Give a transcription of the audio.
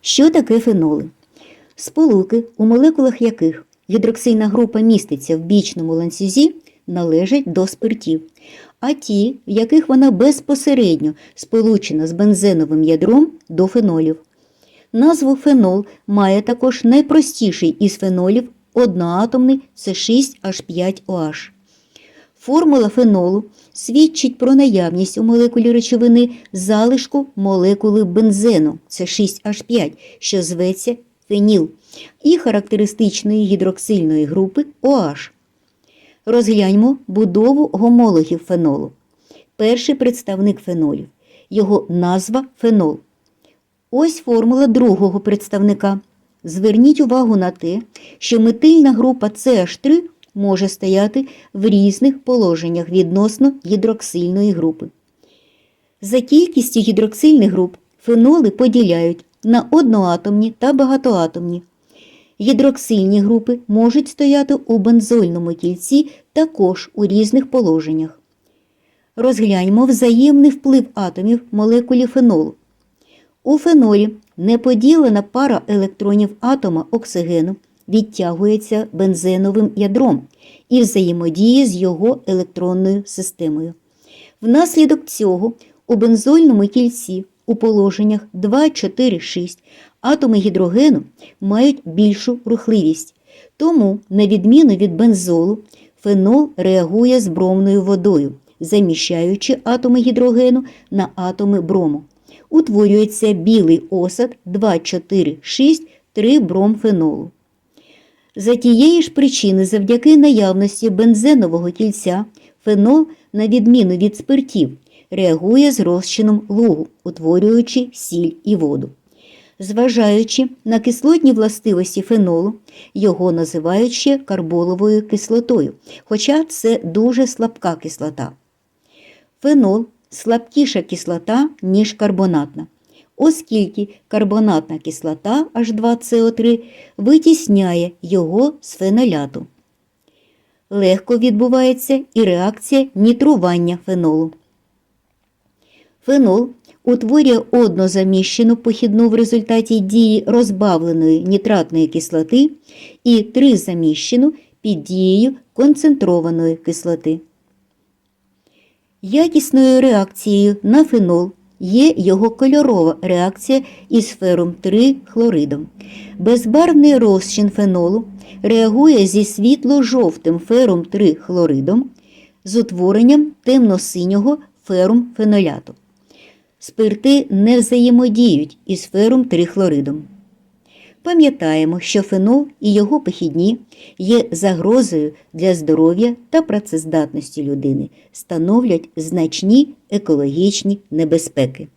Що таке феноли? Сполуки, у молекулах яких гідроксильна група міститься в бічному ланцюзі, належать до спиртів, а ті, в яких вона безпосередньо сполучена з бензеновим ядром до фенолів. Назву фенол має також найпростіший із фенолів одноатомний С6H5OH. Формула фенолу свідчить про наявність у молекулі речовини залишку молекули бензену С6H5, що зветься феніл, і характеристичної гідроксильної групи OH. Розгляньмо будову гомологів фенолу. Перший представник фенолів. Його назва фенол. Ось формула другого представника. Зверніть увагу на те, що метильна група CH3 може стояти в різних положеннях відносно гідроксильної групи. За кількістю гідроксильних груп феноли поділяють на одноатомні та багатоатомні. Гідроксильні групи можуть стояти у бензольному кільці також у різних положеннях. Розгляньмо взаємний вплив атомів молекулі фенолу. У фенолі неподілена пара електронів атома оксигену відтягується бензеновим ядром і взаємодіє з його електронною системою. Внаслідок цього у бензольному кільці у положеннях 2, 4, 6 атоми гідрогену мають більшу рухливість. Тому, на відміну від бензолу, фенол реагує з бромною водою, заміщаючи атоми гідрогену на атоми брому. Утворюється білий осад 2, 4, 6, 3 бромфенолу. За тієї ж причини, завдяки наявності бензенового кільця, фенол, на відміну від спиртів, реагує з розчином лугу, утворюючи сіль і воду. Зважаючи на кислотні властивості фенолу, його називають ще карболовою кислотою, хоча це дуже слабка кислота. Фенол слабкіша кислота, ніж карбонатна, оскільки карбонатна кислота H2CO3 витісняє його з феноляту. Легко відбувається і реакція нітрування фенолу. Фенол утворює однозаміщену похідну в результаті дії розбавленої нітратної кислоти і тризаміщену під дією концентрованої кислоти. Якісною реакцією на фенол є його кольорова реакція із фером 3 хлоридом. Безбарвний розчин фенолу реагує зі світло-жовтим фером 3 хлоридом з утворенням темно-синього ферум феноляту. Спирти не взаємодіють із ферум 3 хлоридом. Пам'ятаємо, що фенол і його похідні є загрозою для здоров'я та працездатності людини, становлять значні екологічні небезпеки.